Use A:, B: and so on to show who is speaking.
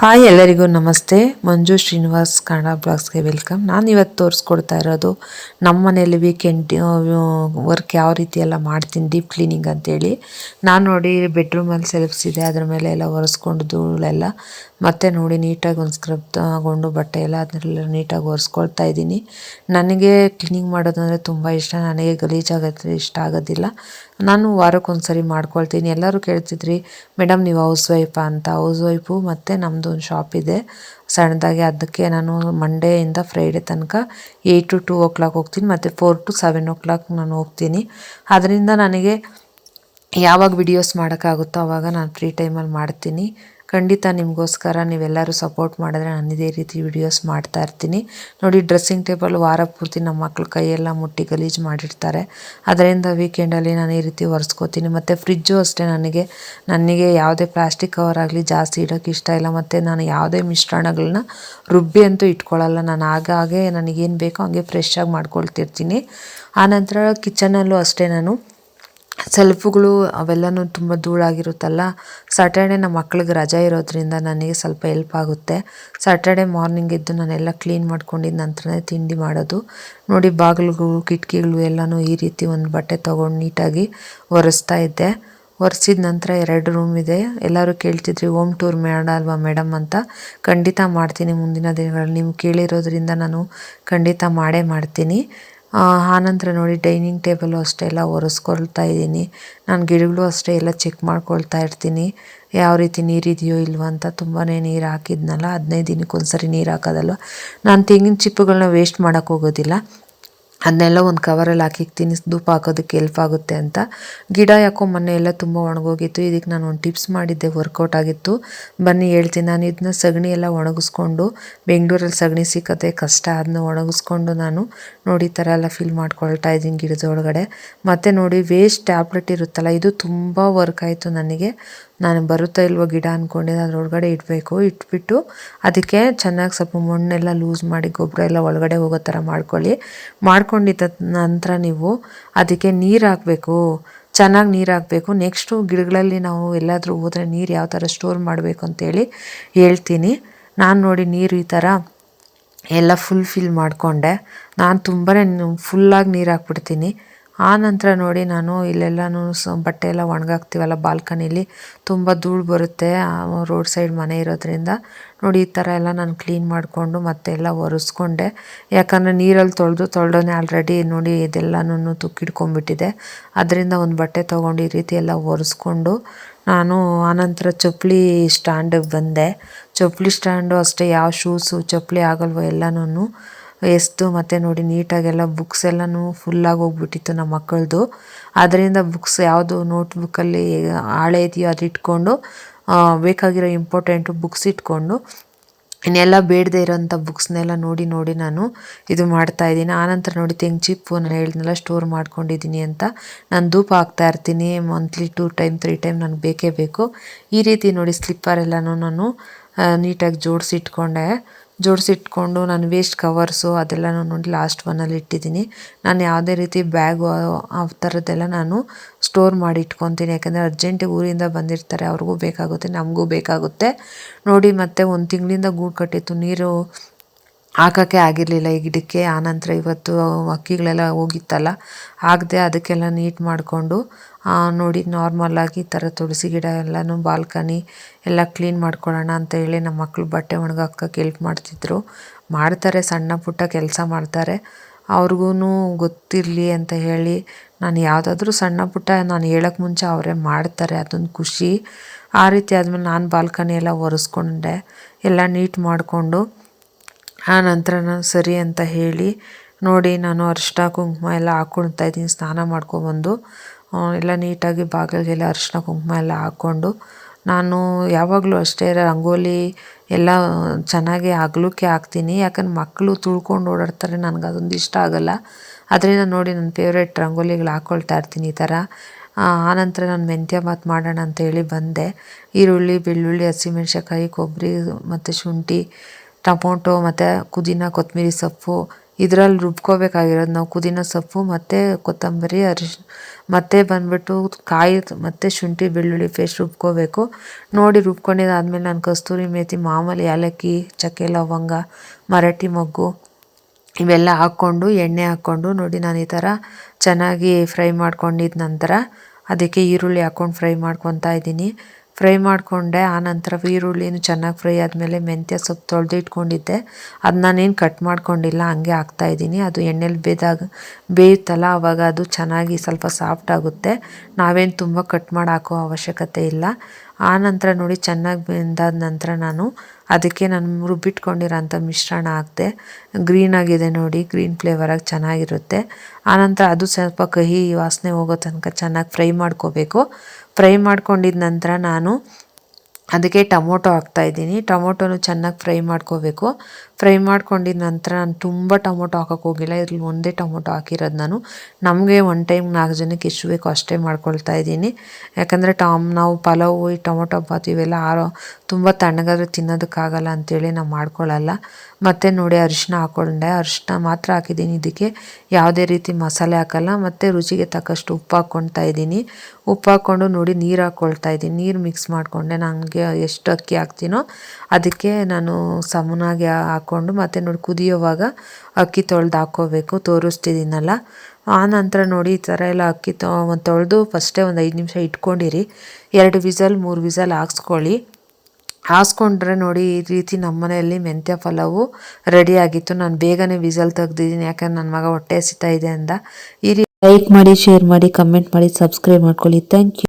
A: Hi ಎಲ್ಲರಿಗೂ ನಮಸ್ತೆ. ಮಂಜು ಶ್ರೀನಿವಾಸ್ ಕನ್ನಡ ಬ್ಲಾಗ್ಸ್ಗೆ ವೆಲ್ಕಮ್. ನಾನು ಇವತ್ತು ತೋರಿಸ್ಕೊಡ್ತಾ ಇರೋದು ನಮ್ಮ ಮನೇಲಿ ವೀಕೆಂಡ್ ವರ್ಕ್ ಯಾವ ರೀತಿ ಎಲ್ಲ ಮಾಡ್ತೀನಿ ಡೀಪ್ ಕ್ಲೀನಿಂಗ್ ಅಂತೇಳಿ. ನಾನು ನೋಡಿ ಬೆಡ್ರೂಮಲ್ಲಿ ಸೆಲ್ಫ್ಸ್ ಇದೆ, ಅದ್ರ ಮೇಲೆ ಎಲ್ಲ ಒರೆಸ್ಕೊಂಡು ಧೂಳೆಲ್ಲ ಮತ್ತೆ ನೋಡಿ ನೀಟಾಗಿ ಒಂದು ಸ್ಕ್ರಬ್ ತಗೊಂಡು ಬಟ್ಟೆ ಎಲ್ಲ ಅದನ್ನೆಲ್ಲ ನೀಟಾಗಿ ಒರೆಸ್ಕೊಳ್ತಾ ಇದ್ದೀನಿ. ನನಗೆ ಕ್ಲೀನಿಂಗ್ ಮಾಡೋದಂದರೆ ತುಂಬ ಇಷ್ಟ. ನನಗೆ ಗಲೀಜಾಗತ್ತೆ ಇಷ್ಟ ಆಗೋದಿಲ್ಲ. ನಾನು ವಾರಕ್ಕೊಂದ್ಸರಿ ಮಾಡ್ಕೊಳ್ತೀನಿ. ಎಲ್ಲರೂ ಕೇಳ್ತಿದ್ರಿ ಮೇಡಮ್ ನೀವು ಹೌಸ್ ವೈಫಾ ಅಂತ. ಹೌಸ್ ವೈಫು ಮತ್ತು ನಮ್ಮದು ಒಂದು ಶಾಪ್ ಇದೆ. ಸಣ್ಣದಾಗಿ ಅದಕ್ಕೆ ನಾನು ಮಂಡೇಯಿಂದ ಫ್ರೈಡೇ ತನಕ eight to two o'clock ಹೋಗ್ತೀನಿ ಮತ್ತು four to seven o'clock ನಾನು ಹೋಗ್ತೀನಿ. ಅದರಿಂದ ನನಗೆ ಯಾವಾಗ ವಿಡಿಯೋಸ್ ಮಾಡೋಕ್ಕಾಗುತ್ತೋ ಆವಾಗ ನಾನು ಫ್ರೀ ಟೈಮಲ್ಲಿ ಮಾಡ್ತೀನಿ. ಖಂಡಿತ ನಿಮಗೋಸ್ಕರ ನೀವೆಲ್ಲರೂ ಸಪೋರ್ಟ್ ಮಾಡಿದ್ರೆ ನಾನು ಇದೇ ರೀತಿ ವಿಡಿಯೋಸ್ ಮಾಡ್ತಾ ಇರ್ತೀನಿ. ನೋಡಿ ಡ್ರೆಸ್ಸಿಂಗ್ ಟೇಬಲ್ ವಾರ ಪೂರ್ತಿ ನಮ್ಮ ಮಕ್ಳು ಕೈಯೆಲ್ಲ ಮುಟ್ಟಿ ಗಲೀಜು ಮಾಡಿರ್ತಾರೆ. ಅದರಿಂದ ವೀಕೆಂಡಲ್ಲಿ ನಾನು ಈ ರೀತಿ ಒರೆಸ್ಕೋತೀನಿ. ಮತ್ತು ಫ್ರಿಜ್ಜು ಅಷ್ಟೇ ನನಗೆ. ನನಗೆ ಯಾವುದೇ ಪ್ಲಾಸ್ಟಿಕ್ ಕವರ್ ಆಗಲಿ ಜಾಸ್ತಿ ಇಡೋಕ್ಕೆ ಇಷ್ಟ ಇಲ್ಲ. ಮತ್ತು ನಾನು ಯಾವುದೇ ಮಿಶ್ರಣಗಳನ್ನ ರುಬ್ಬಿ ಅಂತೂ ಇಟ್ಕೊಳ್ಳಲ್ಲ ನಾನು ಆಗಾಗೆ ನನಗೇನು ಬೇಕೋ ಹಂಗೆ ಫ್ರೆಶ್ ಆಗಿ ಮಾಡ್ಕೊಳ್ತಿರ್ತೀನಿ. ಆನಂತರ ಕಿಚನಲ್ಲೂ ಅಷ್ಟೇ ನಾನು. ಸೆಲ್ಫುಗಳು ಅವೆಲ್ಲನೂ ತುಂಬ ಧೂಳಾಗಿರುತ್ತಲ್ಲ? ಸಾಟರ್ಡೆ ನಮ್ಮ ಮಕ್ಳಿಗೆ ರಜೆ ಇರೋದ್ರಿಂದ ನನಗೆ ಸ್ವಲ್ಪ ಎಲ್ಪ್ ಆಗುತ್ತೆ. ಸಾಟರ್ಡೆ ಮಾರ್ನಿಂಗ್ ಎದ್ದು ನಾನೆಲ್ಲ ಕ್ಲೀನ್ ಮಾಡ್ಕೊಂಡಿದ್ದ ನಂತರನೇ ತಿಂಡಿ ಮಾಡೋದು. ನೋಡಿ, ಬಾಗಿಲುಗಳು, ಕಿಟಕಿಗಳು ಎಲ್ಲನೂ ಈ ರೀತಿ ಒಂದು ಬಟ್ಟೆ ತೊಗೊಂಡು ನೀಟಾಗಿ ಒರೆಸ್ತಾ ಇದ್ದೆ. ಒರೆಸಿದ ನಂತರ ಎರಡು ರೂಮ್ ಇದೆ. ಎಲ್ಲರೂ ಕೇಳ್ತಿದ್ರಿ ಹೋಮ್ ಟೂರ್ ಮಾಡಲ್ವಾ ಮೇಡಮ್ ಅಂತ? ಖಂಡಿತ ಮಾಡ್ತೀನಿ. ಮುಂದಿನ ದಿನಗಳಲ್ಲಿ ನೀವು ಕೇಳಿರೋದ್ರಿಂದ ನಾನು ಖಂಡಿತ ಮಾಡೇ ಮಾಡ್ತೀನಿ. ಆನಂತರ ನೋಡಿ ಡೈನಿಂಗ್ ಟೇಬಲು ಅಷ್ಟೇ ಎಲ್ಲ ಒರೆಸ್ಕೊಳ್ತಾ ಇದ್ದೀನಿ. ನಾನು ಗಿಡಗಳು ಅಷ್ಟೇ ಎಲ್ಲ ಚೆಕ್ ಮಾಡ್ಕೊಳ್ತಾ ಇರ್ತೀನಿ. ಯಾವ ರೀತಿ ನೀರಿದೆಯೋ ಇಲ್ವೋ ಅಂತ ತುಂಬಾ ನೀರು ಹಾಕಿದ್ನಲ್ಲ, ಹದಿನೈದು ದಿನಕ್ಕೆ ಒಂದ್ಸರಿ ನೀರು ಹಾಕೋದಲ್ವ? ನಾನು ತೆಂಗಿನ ಚಿಪ್ಪುಗಳನ್ನ ವೇಸ್ಟ್ ಮಾಡೋಕ್ಕೆ ಹೋಗೋದಿಲ್ಲ. ಅದನ್ನೆಲ್ಲ ಒಂದು ಕವರಲ್ಲಿ ಹಾಕಿಕ್ತೀನಿ ಧೂಪ ಹಾಕೋದಕ್ಕೆ ಎಲ್ಪ್ ಆಗುತ್ತೆ ಅಂತ. ಗಿಡ ಯಾಕೋ ಮೊನ್ನೆ ಎಲ್ಲ ತುಂಬ ಒಣಗೋಗಿತ್ತು. ಇದಕ್ಕೆ ನಾನು ಒಂದು ಟಿಪ್ಸ್ ಮಾಡಿದ್ದೆ. ವರ್ಕೌಟ್ ಆಗಿತ್ತು. ಬನ್ನಿ ಹೇಳ್ತೀನಿ. ನಾನು ಇದನ್ನ ಸಗಣಿ ಎಲ್ಲ ಒಣಗಿಸ್ಕೊಂಡು, ಬೆಂಗಳೂರಲ್ಲಿ ಸಗಣಿ ಸಿಕ್ಕತ್ತೆ ಕಷ್ಟ. ಅದನ್ನ ಒಣಗಿಸ್ಕೊಂಡು ನಾನು ನೋಡಿ ಈ ಥರ ಎಲ್ಲ ಫಿಲ್ ಮಾಡ್ಕೊಳ್ತಾ ಇದ್ದೀನಿ ಗಿಡದೊಳಗಡೆ ಮತ್ತು ನೋಡಿ ವೇಸ್ಟ್ ಟ್ಯಾಬ್ಲೆಟ್ ಇರುತ್ತಲ್ಲ, ಇದು ತುಂಬ ವರ್ಕ್ ಆಯಿತು ನನಗೆ. ನಾನು ಬರುತ್ತಾ ಇಲ್ವೋ ಗಿಡ ಅಂದ್ಕೊಂಡಿದ್ದೆ ಅದ್ರೊಳಗಡೆ ಇಡಬೇಕು. ಇಟ್ಬಿಟ್ಟು ಅದಕ್ಕೆ ಚೆನ್ನಾಗಿ ಸ್ವಲ್ಪ ಮಣ್ಣೆಲ್ಲ ಲೂಸ್ ಮಾಡಿ ಗೊಬ್ಬರ ಎಲ್ಲ ಒಳಗಡೆ ಹೋಗೋ ಥರ ಮಾಡ್ಕೊಳ್ಳಿ. ಮಾಡ್ಕೊಂಡಿದ್ದ ನಂತರ ನೀವು ಅದಕ್ಕೆ ನೀರು ಹಾಕಬೇಕು. ಚೆನ್ನಾಗಿ ನೀರು ಹಾಕಬೇಕು. ನೆಕ್ಸ್ಟು ಗಿಡಗಳಲ್ಲಿ ನಾವು ಎಲ್ಲಾದರೂ ಹೋದರೆ ನೀರು ಯಾವ ಥರ ಸ್ಟೋರ್ ಮಾಡಬೇಕು ಅಂತೇಳಿ ಹೇಳ್ತೀನಿ. ನಾನು ನೋಡಿ ನೀರು ಈ ಥರ ಎಲ್ಲ ಫುಲ್ ಫಿಲ್ ಮಾಡಿಕೊಂಡೆ. ನಾನು ತುಂಬಾ ಫುಲ್ಲಾಗಿ ನೀರು ಹಾಕ್ಬಿಡ್ತೀನಿ. ಆ ನಂತರ ನೋಡಿ ನಾನು ಇಲ್ಲೆಲ್ಲನೂ ಸ ಬಟ್ಟೆ ಎಲ್ಲ ಒಣಗಾಕ್ತೀವಲ್ಲ ಬಾಲ್ಕನಿಲಿ, ತುಂಬ ಧೂಳು ಬರುತ್ತೆ ರೋಡ್ ಸೈಡ್ ಮನೆ ಇರೋದ್ರಿಂದ. ನೋಡಿ, ಈ ಥರ ಎಲ್ಲ ನಾನು ಕ್ಲೀನ್ ಮಾಡಿಕೊಂಡು ಮತ್ತೆಲ್ಲ ಒರೆಸ್ಕೊಂಡೆ. ಯಾಕಂದರೆ ನೀರಲ್ಲಿ ತೊಳೆದು, ತೊಳೆದೋನೆ ಆಲ್ರೆಡಿ ನೋಡಿ ಇದೆಲ್ಲನೂ ತುಕ್ಕಿಡ್ಕೊಂಬಿಟ್ಟಿದೆ ಅದರಿಂದ ಒಂದು ಬಟ್ಟೆ ತೊಗೊಂಡು ಈ ರೀತಿ ಎಲ್ಲ ಒರೆಸ್ಕೊಂಡು ನಾನು ಆನಂತರ ಚಪ್ಪಲಿ ಸ್ಟ್ಯಾಂಡಿಗೆ ಬಂದೆ. ಚಪ್ಪಲಿ ಸ್ಟ್ಯಾಂಡು ಅಷ್ಟೇ, ಯಾವ ಶೂಸು ಚಪ್ಪಲಿ ಆಗಲ್ವೋ ಎಲ್ಲನೂ ಎಸ್ದು ಮತ್ತೆ ನೋಡಿ ನೀಟಾಗೆಲ್ಲ ಬುಕ್ಸ್ ಫುಲ್ ಆಗಿ ಹೋಗ್ಬಿಟ್ಟಿತ್ತು ನಮ್ಮ ಮಕ್ಕಳದು. ಅದರಿಂದ ಬುಕ್ಸ್ ಯಾವುದು ನೋಟ್ಬುಕ್ಕಲ್ಲಿ ಹಾಳೆ ಇದೆಯೋ ಅದು ಇಟ್ಕೊಂಡು ಬೇಕಾಗಿರೋ ಇಂಪಾರ್ಟೆಂಟು ಬುಕ್ಸ್ ಇಟ್ಕೊಂಡು, ಇನ್ನೆಲ್ಲ ಬೇಡದೇ ಇರೋಂಥ ಬುಕ್ಸ್ನೆಲ್ಲ ನೋಡಿ ನೋಡಿ ನಾನು ಇದು ಮಾಡ್ತಾ ಇದ್ದೀನಿ. ಆನಂತರ ನೋಡಿ ತೆಂಗ್ ಚಿಪ್ಪು ನಾನು ಹೇಳಿದ್ನೆಲ್ಲ ಸ್ಟೋರ್ ಮಾಡ್ಕೊಂಡಿದ್ದೀನಿ ಅಂತ. ನಾನು ಧೂಪ ಹಾಕ್ತಾ ಇರ್ತೀನಿ monthly two time three time ನನಗೆ ಬೇಕೇ ಬೇಕು. ಈ ರೀತಿ ನೋಡಿ ಸ್ಲಿಪ್ಪರ್ ಎಲ್ಲನೂ ನಾನು ನೀಟಾಗಿ ಜೋಡಿಸಿಟ್ಕೊಂಡೆ. ಜೋಡಿಸಿಟ್ಕೊಂಡು ನಾನು ವೇಸ್ಟ್ ಕವರ್ಸು ಅದೆಲ್ಲನೂ ನೋಡಿ ಲಾಸ್ಟ್ ಒನ್ನಲ್ಲಿ ಇಟ್ಟಿದ್ದೀನಿ. ನಾನು ಯಾವುದೇ ರೀತಿ ಬ್ಯಾಗು ಆ ಥರದ್ದೆಲ್ಲ ನಾನು ಸ್ಟೋರ್ ಮಾಡಿ ಇಟ್ಕೊತೀನಿ. ಯಾಕೆಂದರೆ ಅರ್ಜೆಂಟಿಗೆ ಊರಿಂದ ಬಂದಿರ್ತಾರೆ, ಅವ್ರಿಗೂ ಬೇಕಾಗುತ್ತೆ, ನಮಗೂ ಬೇಕಾಗುತ್ತೆ. ನೋಡಿ ಮತ್ತೆ ಒಂದು ತಿಂಗಳಿಂದ ಗೂಡು ಕಟ್ಟಿತ್ತು, ನೀರು ಹಾಕೋಕ್ಕೆ ಆಗಿರಲಿಲ್ಲ. ಈ ಗಿಡಕ್ಕೆ ಆನಂತರ ಇವತ್ತು ಅಕ್ಕಿಗಳೆಲ್ಲ ಹೋಗಿತ್ತಲ್ಲ ಆಗದೆ ಅದಕ್ಕೆಲ್ಲ ನೀಟ್ ಮಾಡಿಕೊಂಡು ನೋಡಿ ನಾರ್ಮಲಾಗಿ ಈ ಥರ ತುಳಸಿ ಗಿಡ ಎಲ್ಲನೂ ಬಾಲ್ಕನಿ ಎಲ್ಲ ಕ್ಲೀನ್ ಮಾಡ್ಕೊಳ್ಳೋಣ ಅಂತ ಹೇಳಿ ನಮ್ಮ ಮಕ್ಕಳು ಬಟ್ಟೆ ಒಣಗಾಕಕ್ಕೆ ಹೆಲ್ಪ್ ಮಾಡ್ತಿದ್ರು. ಮಾಡ್ತಾರೆ, ಸಣ್ಣ ಪುಟ್ಟ ಕೆಲಸ ಮಾಡ್ತಾರೆ. ಅವ್ರಿಗೂ ಗೊತ್ತಿರಲಿ ಅಂತ ಹೇಳಿ ನಾನು ಯಾವುದಾದ್ರೂ ಸಣ್ಣ ಪುಟ್ಟ ನಾನು ಹೇಳೋಕ್ಕೆ ಮುಂಚೆ ಅವರೇ ಮಾಡ್ತಾರೆ, ಅದೊಂದು ಖುಷಿ. ಆ ರೀತಿ ಆದಮೇಲೆ ನಾನು ಬಾಲ್ಕನಿ ಎಲ್ಲ ಒರೆಸ್ಕೊಂಡೆ, ಎಲ್ಲ ನೀಟ್ ಮಾಡಿಕೊಂಡು ಆ ನಂತರ ನಾನು ಸರಿ ಅಂತ ಹೇಳಿ ನೋಡಿ ನಾನು ಅರಿಶಿನ ಕುಂಕುಮ ಎಲ್ಲ ಹಾಕ್ಕೊಳ್ತಾ ಇದ್ದೀನಿ, ಸ್ನಾನ ಮಾಡ್ಕೊಬಂದು ಎಲ್ಲ ನೀಟಾಗಿ ಬಾಗಿಲಿಗೆಲ್ಲ ಅರಿಶಿನ ಕುಂಕುಮ ಎಲ್ಲ ಹಾಕ್ಕೊಂಡು. ನಾನು ಯಾವಾಗಲೂ ಅಷ್ಟೇ ರಂಗೋಲಿ ಎಲ್ಲ ಚೆನ್ನಾಗಿ ಅಗಲಕ್ಕೆ ಹಾಕ್ತೀನಿ. ಯಾಕಂದ್ರೆ ಮಕ್ಕಳು ತುಳ್ಕೊಂಡು ಓಡಾಡ್ತಾರೆ, ನನಗೆ ಅದೊಂದು ಇಷ್ಟ ಆಗೋಲ್ಲ. ಅದರಿಂದ ನೋಡಿ ನನ್ನ ಫೇವ್ರೇಟ್ ರಂಗೋಲಿಗಳು ಹಾಕ್ಕೊಳ್ತಾ ಇರ್ತೀನಿ ಈ ಥರ. ಆನಂತರ ನಾನು ಮೆಂತ್ಯ ಬಾತ್ ಮಾಡೋಣ ಅಂತ ಹೇಳಿ ಬಂದೆ. ಈರುಳ್ಳಿ, ಬೆಳ್ಳುಳ್ಳಿ, ಹಸಿಮೆಣ್ಸಿನ್ಕಾಯಿ, ಕೊಬ್ಬರಿ, ಮತ್ತು ಶುಂಠಿ ಟೊಮೊಟೊ ಮತ್ತು ಪುದೀನ ಕೊತ್ತಂಬರಿ ಸೊಪ್ಪು. ಇದರಲ್ಲಿ ರುಬ್ಕೋಬೇಕಾಗಿರೋದು ನಾವು ಪುದೀನ ಸೊಪ್ಪು ಮತ್ತು ಕೊತ್ತಂಬರಿ ಅರಿಶಿನ ಮತ್ತೆ ಬಂದ್ಬಿಟ್ಟು ಕಾಯಿ ಮತ್ತು ಶುಂಠಿ, ಬೆಳ್ಳುಳ್ಳಿ ಪೇಸ್ಟ್ ರುಬ್ಕೋಬೇಕು. ನೋಡಿ ರುಬ್ಕೊಂಡಿದ್ದಾದ್ಮೇಲೆ ನಾನು ಕಸ್ತೂರಿ ಮೇಥಿ ಮಾಮೂಲಿ ಏಲಕ್ಕಿ, ಚಕ್ಕೆ, ಲವಂಗ, ಮರಾಠಿ ಮೊಗ್ಗು ಇವೆಲ್ಲ ಹಾಕ್ಕೊಂಡು, ಎಣ್ಣೆ ಹಾಕ್ಕೊಂಡು ನೋಡಿ ನಾನು ಈ ಥರ ಚೆನ್ನಾಗಿ ಫ್ರೈ ಮಾಡ್ಕೊಂಡಿದ್ದ ನಂತರ ಅದಕ್ಕೆ ಈರುಳ್ಳಿ ಹಾಕ್ಕೊಂಡು ಫ್ರೈ ಮಾಡ್ಕೊತಾ ಇದ್ದೀನಿ. ಫ್ರೈ ಮಾಡಿಕೊಂಡೆ ಆನಂತರ ಈರುಳ್ಳಿನೂ ಚೆನ್ನಾಗಿ ಫ್ರೈ ಆದಮೇಲೆ ಮೆಂತ್ಯ ಸೊಪ್ಪು ತೊಳೆದು ಇಟ್ಕೊಂಡಿದ್ದೆ. ಅದು ನಾನೇನು ಕಟ್ ಮಾಡ್ಕೊಂಡಿಲ್ಲ, ಹಂಗೆ ಹಾಕ್ತಾ ಇದ್ದೀನಿ. ಅದು ಎಣ್ಣೆಲಿ ಬೇದಾಗ ಬೇಯುತ್ತಲ್ಲ ಆವಾಗ ಅದು ಚೆನ್ನಾಗಿ ಸ್ವಲ್ಪ ಸಾಫ್ಟ್ ಆಗುತ್ತೆ. ನಾವೇನು ತುಂಬ ಕಟ್ ಮಾಡಿ ಹಾಕೋ ಅವಶ್ಯಕತೆ ಇಲ್ಲ. ಆನಂತರ ನಂತರ ನೋಡಿ ಚೆನ್ನಾಗಿ ಬೆಂದಾದ ನಂತರ ನಾನು ಅದಕ್ಕೆ ನಾನು ರುಬ್ಬಿಟ್ಕೊಂಡಿರೋಂಥ ಮಿಶ್ರಣ ಹಾಕಿದೆ ಗ್ರೀನ್ ಆಗಿದೆ ನೋಡಿ ಗ್ರೀನ್ ಫ್ಲೇವರಾಗಿ ಚೆನ್ನಾಗಿರುತ್ತೆ. ಆನಂತರ ಅದು ಸ್ವಲ್ಪ ಕಹಿ ವಾಸನೆ ಹೋಗೋ ತನಕ ಚೆನ್ನಾಗಿ ಫ್ರೈ ಮಾಡ್ಕೋಬೇಕು. ಫ್ರೈ ಮಾಡ್ಕೊಂಡಿದ ನಂತರ ನಾನು ಅದಕ್ಕೆ ಟೊಮೊಟೊ ಹಾಕ್ತಾಯಿದ್ದೀನಿ ಟೊಮೊಟೊನು ಚೆನ್ನಾಗಿ ಫ್ರೈ ಮಾಡ್ಕೋಬೇಕು. ಫ್ರೈ ಮಾಡ್ಕೊಂಡಿದ ನಂತರ ನಾನು ತುಂಬ ಟೊಮೊಟೊ ಹಾಕೋಕೆ ಹೋಗಿಲ್ಲ. ಇದ್ರಲ್ಲಿ ಒಂದೇ ಟೊಮೊಟೊ ಹಾಕಿರೋದು ನಾನು. ನಮಗೆ ಒನ್ ಟೈಮ್ ನಾಲ್ಕು ಜನಕ್ಕೆ ಎಷ್ಟು ಬೇಕೋ ಅಷ್ಟೇ ಮಾಡ್ಕೊಳ್ತಾ ಇದ್ದೀನಿ. ಯಾಕಂದರೆ ಟಾಮ್, ನಾವು ಪಲಾವು, ಈ ಟೊಮೊಟೊ ಬಾತ್ ಇವೆಲ್ಲ ಆರೋ ತುಂಬ ತಣ್ಣಗಾದ್ರೆ ತಿನ್ನೋದಕ್ಕಾಗಲ್ಲ ಅಂತೇಳಿ ನಾವು ಮಾಡ್ಕೊಳ್ಳಲ್ಲ ಮತ್ತು ನೋಡಿ ಅರಿಶಿನ ಹಾಕ್ಕೊಂಡೆ ಅರಿಶಿನ ಮಾತ್ರ ಹಾಕಿದ್ದೀನಿ. ಇದಕ್ಕೆ ಯಾವುದೇ ರೀತಿ ಮಸಾಲೆ ಹಾಕಲ್ಲ. ಮತ್ತು ರುಚಿಗೆ ತಕ್ಕಷ್ಟು ಉಪ್ಪು ಹಾಕ್ಕೊಳ್ತಾ ಇದ್ದೀನಿ. ಉಪ್ಪು ಹಾಕ್ಕೊಂಡು ನೋಡಿ ನೀರು ಹಾಕ್ಕೊಳ್ತಾ ಇದ್ದೀನಿ. ನೀರು ಮಿಕ್ಸ್ ಮಾಡಿಕೊಂಡೆ. ನನಗೆ ಎಷ್ಟು ಅಕ್ಕಿ ಹಾಕ್ತೀನೋ ಅದಕ್ಕೆ ನಾನು ಸಮನಾಗಿ ಹಾಕ್ಕೊಂಡು ಮತ್ತು ನೋಡಿ ಕುದಿಯೋವಾಗ ಅಕ್ಕಿ ತೊಳೆದು ಹಾಕ್ಕೋಬೇಕು. ತೋರಿಸ್ತಿದ್ದೀನಲ್ಲ. ಆ ನಂತರ ನೋಡಿ ಈ ಥರ ಎಲ್ಲ ಅಕ್ಕಿ ತೊಳೆದು ಫಸ್ಟೇ ಒಂದು ಐದು ನಿಮಿಷ ಇಟ್ಕೊಂಡಿರಿ. ಎರಡು ವಿಸಲ್, ಮೂರು ವಿಸಲ್ ಹಾಕ್ಸ್ಕೊಳ್ಳಿ. ಹಾಸ್ಕೊಂಡ್ರೆ ನೋಡಿ ಈ ರೀತಿ ನಮ್ಮ ಮನೆಯಲ್ಲಿ ಮೆಂತ್ಯ ಪಲಾವು ರೆಡಿಯಾಗಿತ್ತು ನಾನು ಬೇಗನೆ ವಿಸಲ್ ತೆಗ್ದಿದ್ದೀನಿ, ಯಾಕಂದ್ರೆ ನನ್ನ ಮಗ ಹೊಟ್ಟೆ ಹಸಿತಾ ಇದೆ ಅಂದ ಈ ರೀತಿ
B: ಲೈಕ್ ಮಾಡಿ, ಶೇರ್ ಮಾಡಿ, ಕಮೆಂಟ್ ಮಾಡಿ, ಸಬ್ಸ್ಕ್ರೈಬ್ ಮಾಡ್ಕೊಳ್ಳಿ. Thank you.